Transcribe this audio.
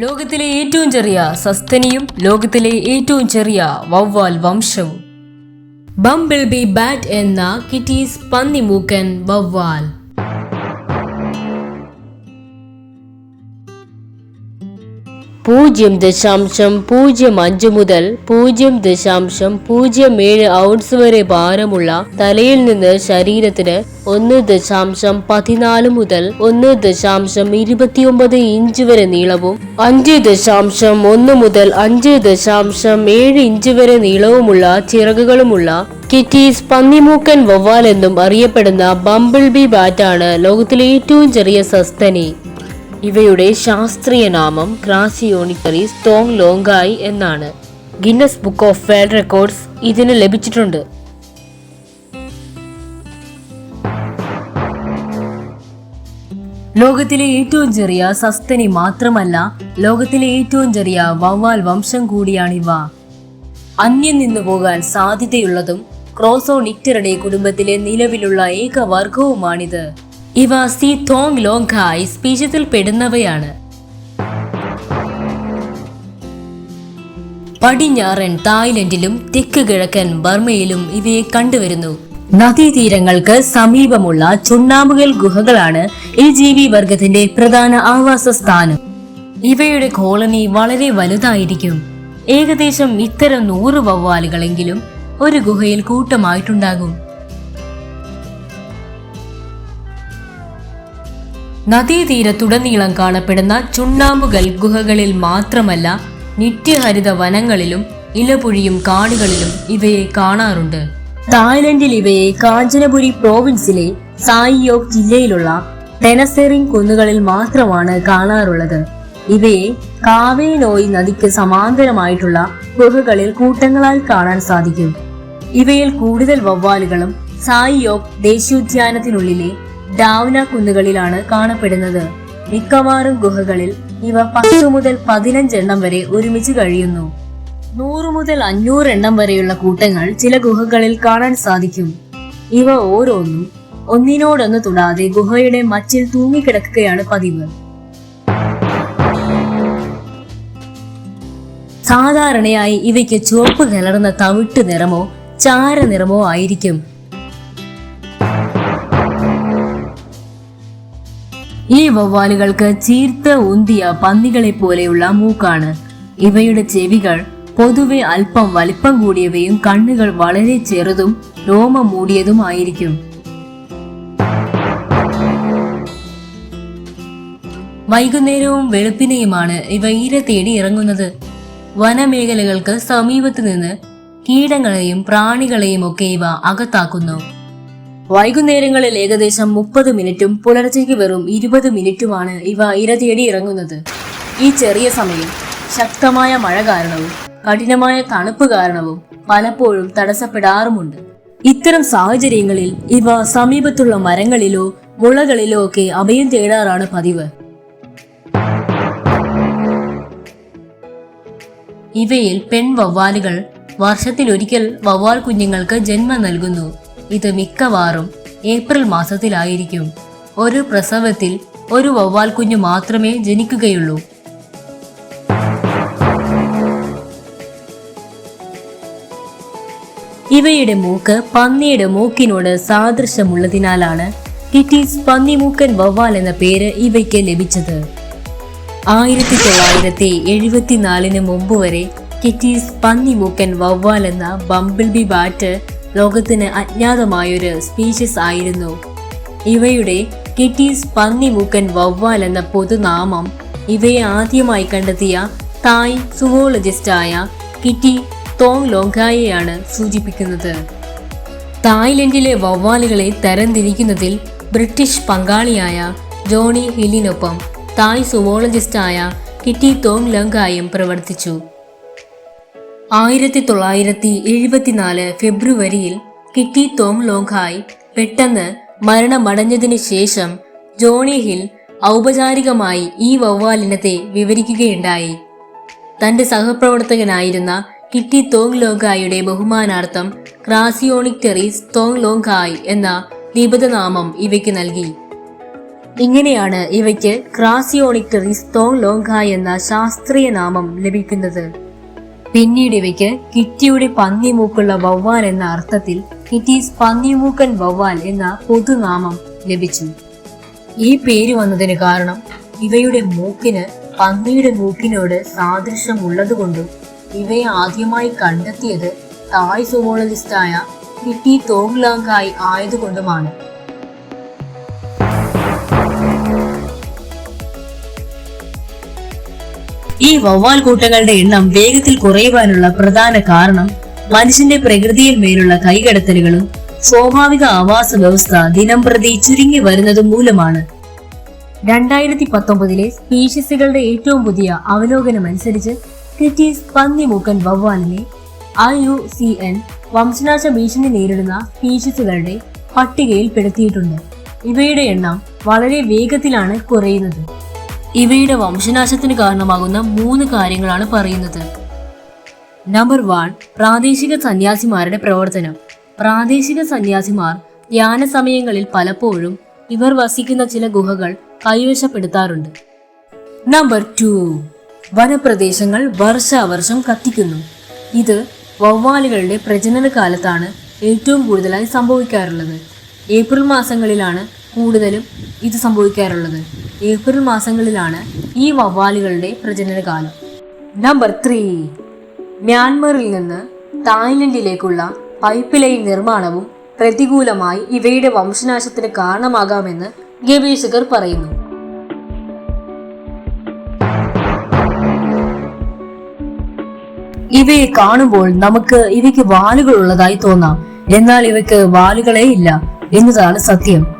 ലോകത്തിലെ ഏറ്റവും ചെറിയ സസ്തനിയും ലോകത്തിലെ ഏറ്റവും ചെറിയ വവ്വാൽ വംശവും. ബംബിൾ ബി ബാറ്റ് എന്ന കിറ്റീസ് പന്നിമൂക്കൻ വവ്വാൽ. പൂജ്യം ദശാംശം പൂജ്യം അഞ്ച് മുതൽ പൂജ്യം ദശാംശം പൂജ്യം ഏഴ് ഔൺസ് വരെ ഭാരമുള്ള തലയിൽ നിന്ന് ശരീരത്തിന് ഒന്ന് ദശാംശം പതിനാല് മുതൽ ഒന്ന് ദശാംശം ഇരുപത്തിയൊമ്പത് ഇഞ്ച് വരെ നീളവും അഞ്ച് ദശാംശം ഒന്ന് മുതൽ അഞ്ച് ദശാംശം ഏഴ് ഇഞ്ച് വരെ നീളവുമുള്ള ചിറകുകളുമുള്ള കിറ്റീസ് പന്നിമൂക്കൻ വവ്വാൽ എന്നും അറിയപ്പെടുന്ന ബംബിൾ ബി ബാറ്റാണ് ലോകത്തിലെ ഏറ്റവും ചെറിയ സസ്തനി. ഇവയുടെ ശാസ്ത്രീയ നാമം ക്രാസിയോണിക്കറീസ് തോങ് ലോങ്കായി എന്നാണ്. Guinness book of world records ഇതിന് ലഭിച്ചിട്ടുണ്ട്. ലോകത്തിലെ ഏറ്റവും ചെറിയ സസ്തനി മാത്രമല്ല ലോകത്തിലെ ഏറ്റവും ചെറിയ വവ്വാൽ വംശം കൂടിയാണിവ. അന്യം നിന്നു പോകാൻ സാധ്യതയുള്ളതും ക്രോസോണിക്ടറുടെ കുടുംബത്തിലെ നിലവിലുള്ള ഏക വർഗവുമാണിത് ഇവ സി തോങ് ലോങ്കായ് സ്പീഷ്യത്തിൽ പെടുന്നവയാണ്. പടിഞ്ഞാറൻ തായ്ലൻഡിലും തെക്ക് കിഴക്കൻ ബർമയിലും ഇവയെ കണ്ടുവരുന്നു. നദീതീരങ്ങൾക്ക് സമീപമുള്ള ചുണ്ണാമ്പുകൽ ഗുഹകളാണ് ഈ ജീവി വർഗത്തിന്റെ പ്രധാന ആവാസ സ്ഥാനം ഇവയുടെ കോളനി വളരെ വലുതായിരിക്കും. ഏകദേശം ഇത്തരം നൂറ് വവ്വാലുകളെങ്കിലും ഒരു ഗുഹയിൽ കൂട്ടമായിട്ടുണ്ടാകും. നദീതീരത്തുടനീളം കാണപ്പെടുന്ന ചുണ്ണാമ്പുകൽ ഗുഹകളിൽ മാത്രമല്ല നിത്യഹരിത വനങ്ങളിലും ഇലപുഴിയും കാടുകളിലും ഇവയെ കാണാറുണ്ട്. തായ്ലൻഡിൽ ഇവയെ കാഞ്ചനപുരി പ്രോവിൻസിലെ സായിയോക് ജില്ലയിലുള്ള ടെനസെറിംഗ് കുന്നുകളിൽ മാത്രമാണ് കാണാറുള്ളത്. ഇവയെ കാവേനോയി നദിക്ക് സമാന്തരമായിട്ടുള്ള ഗുഹകളിൽ കൂട്ടങ്ങളായി കാണാൻ സാധിക്കും. ഇവയിൽ കൂടുതൽ വവ്വാലുകളും സായിയോക് ദേശീയോദ്യാനത്തിനുള്ളിലെ ഡാവ്ന കുന്നുകളിലാണ് കാണപ്പെടുന്നത്. മിക്കവാറും ഗുഹകളിൽ ഇവ പത്തു മുതൽ പതിനഞ്ചെണ്ണം വരെ ഒരുമിച്ച് കഴിയുന്നു. നൂറു മുതൽ അഞ്ഞൂറ് എണ്ണം വരെയുള്ള കൂട്ടങ്ങൾ ചില ഗുഹകളിൽ കാണാൻ സാധിക്കും. ഇവ ഓരോന്നും ഒന്നിനോടൊന്ന് തൊടാതെ ഗുഹയുടെ മച്ചിൽ തൂങ്ങിക്കിടക്കുകയാണ് പതിവ്. സാധാരണയായി ഇവയ്ക്ക് ചുവപ്പ് കലർന്ന തവിട്ട് നിറമോ ചാര നിറമോ ആയിരിക്കും. ഈ വവ്വാലുകൾക്ക് ചീർത്ത ഉന്തിയ പന്നികളെ പോലെയുള്ള മൂക്കാണ്. ഇവയുടെ ചെവികൾ പൊതുവെ അല്പം വലിപ്പം കൂടിയവയും കണ്ണുകൾ വളരെ ചെറുതും രോമം മൂടിയതുമായിരിക്കും വൈകുന്നേരവും വെളുപ്പിനെയുമാണ് ഇവ ഈര തേടി ഇറങ്ങുന്നത്. വനമേഖലകൾക്ക് സമീപത്ത് നിന്ന് കീടങ്ങളെയും പ്രാണികളെയും ഒക്കെ ഇവ അകത്താക്കുന്നു. വൈകുന്നേരങ്ങളിൽ ഏകദേശം മുപ്പത് മിനിറ്റും പുലർച്ചയ്ക്ക് വെറും ഇരുപത് മിനിറ്റുമാണ് ഇവ ഇരതേടി ഇറങ്ങുന്നത്. ഈ ചെറിയ സമയം ശക്തമായ മഴ കാരണവും കഠിനമായ തണുപ്പ് കാരണവും പലപ്പോഴും തടസ്സപ്പെടാറുമുണ്ട്. ഇത്തരം സാഹചര്യങ്ങളിൽ ഇവ സമീപത്തുള്ള മരങ്ങളിലോ മുളകളിലോ ഒക്കെ അഭയം തേടാറാണ് പതിവ്. ഇവയിൽ പെൺ വവ്വാലുകൾ വർഷത്തിലൊരിക്കൽ വവ്വാൽ കുഞ്ഞുങ്ങൾക്ക് ജന്മം നൽകുന്നു. ഇത് മിക്കവാറും ഏപ്രിൽ മാസത്തിലായിരിക്കും. ഒരു പ്രസവത്തിൽ ഒരു വവ്വാൽ കുഞ്ഞു മാത്രമേ ജനിക്കുകയുള്ളൂ. ഇവയുടെ മൂക്ക് പന്നിയുടെ മൂക്കിനോട് സാദൃശ്യമുള്ളതിനാലാണ് കിറ്റീസ് പന്നിമൂക്കൻ വവ്വാൽ എന്ന പേര് ഇവയ്ക്ക് ലഭിച്ചത്. ആയിരത്തി തൊള്ളായിരത്തി എഴുപത്തിനാലിന് മുമ്പ് വരെ കിറ്റീസ് പന്നിമൂക്കൻ വവ്വാൽ എന്ന ബംബിൾ ബി ബാറ്റ് ലോകത്തിന് അജ്ഞാതമായൊരു സ്പീഷ്യസ് ആയിരുന്നു. ഇവയുടെ കിറ്റീസ് പന്നിമൂക്കൻ വവ്വാൽ എന്ന പൊതുനാമം ഇവയെ ആദ്യമായി കണ്ടെത്തിയ തായ് സുവോളജിസ്റ്റായ കിറ്റി തോങ് ലോങ്കായെയാണ് സൂചിപ്പിക്കുന്നത്. തായ്ലൻഡിലെ വവ്വാലുകളെ തരംതിരിക്കുന്നതിൽ ബ്രിട്ടീഷ് പങ്കാളിയായ ജോണി ഹില്ലിനൊപ്പം തായ് സുവോളജിസ്റ്റായ കിറ്റി തോങ് ലങ്കായും പ്രവർത്തിച്ചു. ആയിരത്തി തൊള്ളായിരത്തി എഴുപത്തിനാല് ഫെബ്രുവരിയിൽ കിറ്റി തോങ് ലോങ്ഹായ് പെട്ടെന്ന് മരണമടഞ്ഞതിനു ശേഷം ജോണി ഹിൽ ഔപചാരികമായി ഈ വവ്വാലിനത്തെ വിവരിക്കുകയുണ്ടായി. തന്റെ സഹപ്രവർത്തകനായിരുന്ന കിറ്റി തോങ് ലോങ്കായുടെ ബഹുമാനാർത്ഥം ക്രാസിയോണിക് ടെറീസ് തോങ് ലോങ്കായ് എന്ന നിപതനാമം ഇവയ്ക്ക് നൽകി. ഇങ്ങനെയാണ് ഇവയ്ക്ക് ക്രാസിയോണിക് ടെറീസ് തോങ് ലോങ്കായ് എന്ന ശാസ്ത്രീയ നാമം ലഭിക്കുന്നത്. പിന്നീട് ഇവയ്ക്ക് കിറ്റിയുടെ പന്നിമൂക്കുള്ള വവ്വാൽ എന്ന അർത്ഥത്തിൽ കിറ്റീസ് പന്നിമൂക്കൻ വവ്വാൽ എന്ന പൊതുനാമം ലഭിച്ചു. ഈ പേര് വന്നതിന് കാരണം ഇവയുടെ മൂക്കിന് പന്നിയുടെ മൂക്കിനോട് സാദൃശ്യമുള്ളതുകൊണ്ടും ഇവയെ ആദ്യമായി കണ്ടെത്തിയത് തായ് സുവോളജിസ്റ്റായ കിറ്റി തോങ്ലാങ്കായ് ആയതുകൊണ്ടുമാണ്. ഈ വവ്വാൽ കൂട്ടങ്ങളുടെ എണ്ണം വേഗത്തിൽ കുറയുവാനുള്ള പ്രധാന കാരണം മനുഷ്യന്റെ പ്രകൃതിയിൽ മേലുള്ള കൈകടത്തലുകളും സ്വാഭാവിക ആവാസ വ്യവസ്ഥ ദിനംപ്രതി ചുരുങ്ങി വരുന്നതും മൂലമാണ്. രണ്ടായിരത്തി പത്തൊമ്പതിലെ സ്പീഷീസുകളുടെ ഏറ്റവും പുതിയ അവലോകനം അനുസരിച്ച് ക്രിറ്റീസ് പന്നിമൂക്കൻ വവ്വാലിനെ ഐ യു സി എൻ വംശനാശ ഭീഷണി നേരിടുന്ന സ്പീഷീസുകളുടെ പട്ടികയിൽപ്പെടുത്തിയിട്ടുണ്ട്. ഇവയുടെ എണ്ണം വളരെ വേഗത്തിലാണ് കുറയുന്നത്. ഇവയുടെ വംശനാശത്തിന് കാരണമാകുന്ന മൂന്ന് കാര്യങ്ങളാണ് പറയുന്നത്. നമ്പർ വൺ പ്രാദേശിക സന്യാസിമാരുടെ പ്രവർത്തനം. പ്രാദേശിക സന്യാസിമാർ ധ്യാന സമയങ്ങളിൽ പലപ്പോഴും ഇവർ വസിക്കുന്ന ചില ഗുഹകൾ കൈവശപ്പെടുത്താറുണ്ട്. നമ്പർ ടു വനപ്രദേശങ്ങൾ വർഷാവർഷം കത്തിക്കുന്നു. ഇത് വവ്വാലുകളുടെ പ്രജനന കാലത്താണ് ഏറ്റവും കൂടുതലായി സംഭവിക്കാറുള്ളത്. ഏപ്രിൽ മാസങ്ങളിലാണ് കൂടുതലും ഇത് സംഭവിക്കാറുള്ളത്. ഏപ്രിൽ മാസങ്ങളിലാണ് ഈ വവ്വാലുകളുടെ പ്രജനനകാലം. നമ്പർ ത്രീ മ്യാൻമറിൽ നിന്ന് തായ്ലൻഡിലേക്കുള്ള പൈപ്പ് ലൈൻ നിർമ്മാണവും പ്രതികൂലമായി ഇവയുടെ വംശനാശത്തിന് കാരണമാകാമെന്ന് ഗവേഷകർ പറയുന്നു. ഇവയെ കാണുമ്പോൾ നമുക്ക് ഇവയ്ക്ക് വാലുകൾ ഉള്ളതായി തോന്നാം. എന്നാൽ ഇവയ്ക്ക് വാലുകളേ ഇല്ല എന്നതാണ് സത്യം.